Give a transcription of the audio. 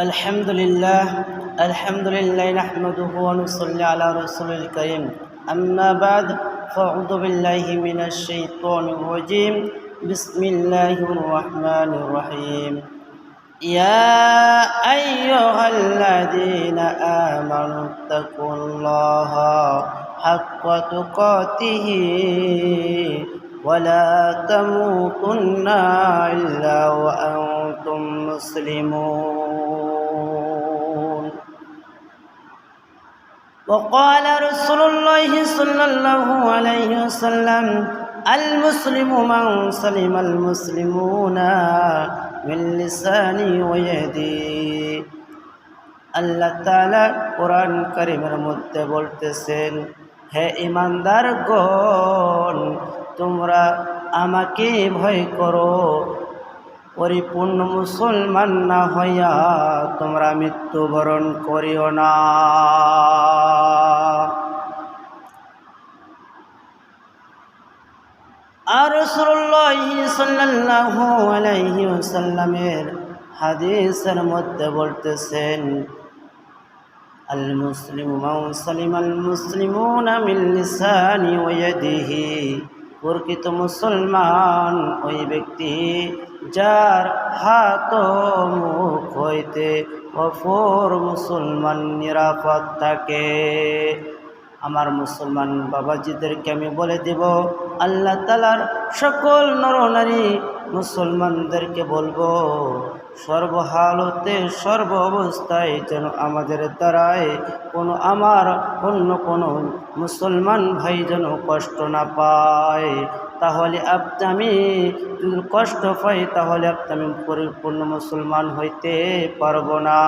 الحمد لله الحمد لله نحمده ونصلي على رسول الكريم أما بعد فأعوذ بالله من الشيطان الرجيم بسم الله الرحمن الرحيم يا أيها الذين آمنوا اتقوا الله حق تقاته ولا تموتن إلا وأنتم مسلمون وقال رسول الله صلى الله عليه وسلم المسلم من سلم المسلمون من لساني ويدي আল্লাহ তাআলা কোরআন কারিমের মধ্যে বলতেছেন হে ইমানদার গণ তোমরা আমাকে ভয় করো পরিপূর্ণ মুসলমান না হইয়া তোমরা মৃত্যুবরণ করিও না। আর ওয়াসাল্লামের হাদিসের মধ্যে বলতেছেন, আল মুসলিম মান সালিমাল মুসলিমুনা মিন প্রকৃত মুসলমান ওই ব্যক্তি যার হাত মুখ হইতে অপর মুসলমান নিরাপদ থাকে। আমার মুসলমান বাবাজিদেরকে আমি বলে দেব, আল্লাহ তালার সকল নরনারী মুসলমানদেরকে বলব, সর্বহালতে সর্ব অবস্থায় যেন আমাদের দ্বারায় কোনো আমার, অন্য কোনো মুসলমান ভাই যেন কষ্ট না পায়। তাহলে আপনি আমি যদি কষ্ট পাই, তাহলে আপনি আমি পরিপূর্ণ মুসলমান হইতে পারব না।